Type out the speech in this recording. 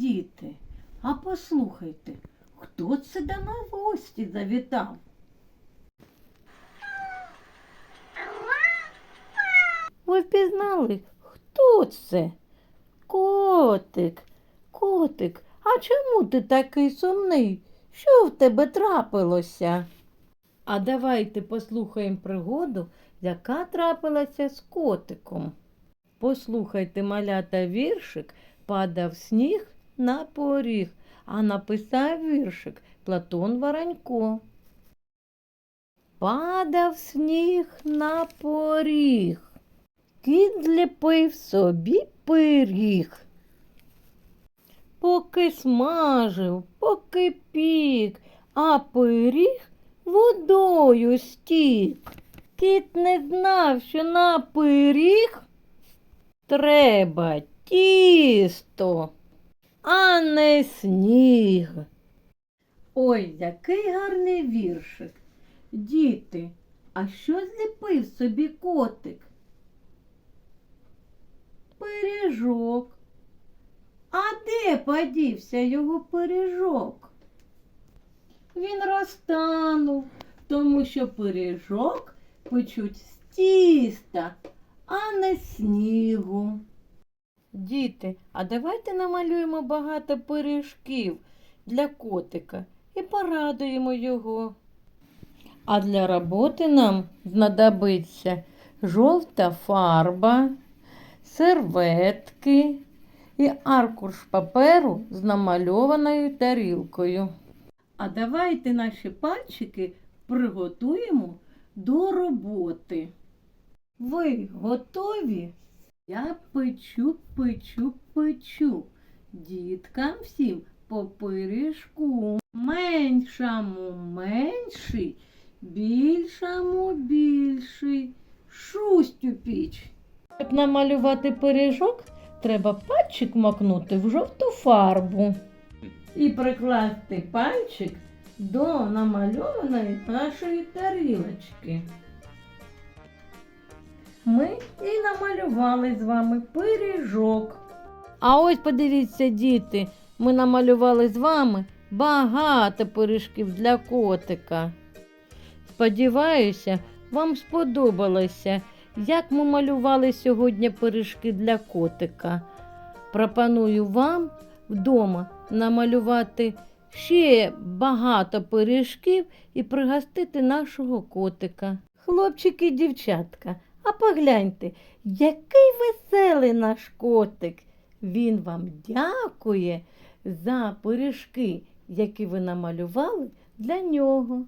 Діти, а послухайте, хто це до нас в гості завітав? Ви впізнали, хто це? Котик, котик, а чому ти такий сумний? Що в тебе трапилося? А давайте послухаємо пригоду, яка трапилася з котиком. Послухайте, малята віршик, падав сніг на поріг, а написав віршик Платон Воронько. Падав сніг на поріг, кіт зліпив собі пиріг. Поки смажив, поки пік, а пиріг водою стік. Кіт не знав, що на пиріг треба тісто, а не сніг. Ой, який гарний віршик. Діти, а що зліпив собі котик? Пиріжок. А де подівся його пиріжок? Він розтанув, тому що пиріжок печуть з тіста, а не снігу. Діти, а давайте намалюємо багато пиріжків для котика і порадуємо його. А для роботи нам знадобиться жовта фарба, серветки і аркуш паперу з намальованою тарілкою. А давайте наші пальчики приготуємо до роботи. Ви готові? Я печу, печу, печу. Діткам всім по пиріжку. Меншому менший, більшому більший. Шусть у піч. Щоб намалювати пиріжок, треба пальчик макнути в жовту фарбу і прикласти пальчик до намальованої нашої тарілочки. Ми і намалювали з вами пиріжок. А ось подивіться, діти, ми намалювали з вами багато пиріжків для котика. Сподіваюся, вам сподобалося, як ми малювали сьогодні пиріжки для котика. Пропоную вам вдома намалювати ще багато пиріжків і пригостити нашого котика. Хлопчики і дівчатка, а погляньте, який веселий наш котик. Він вам дякує за пиріжки, які ви намалювали для нього.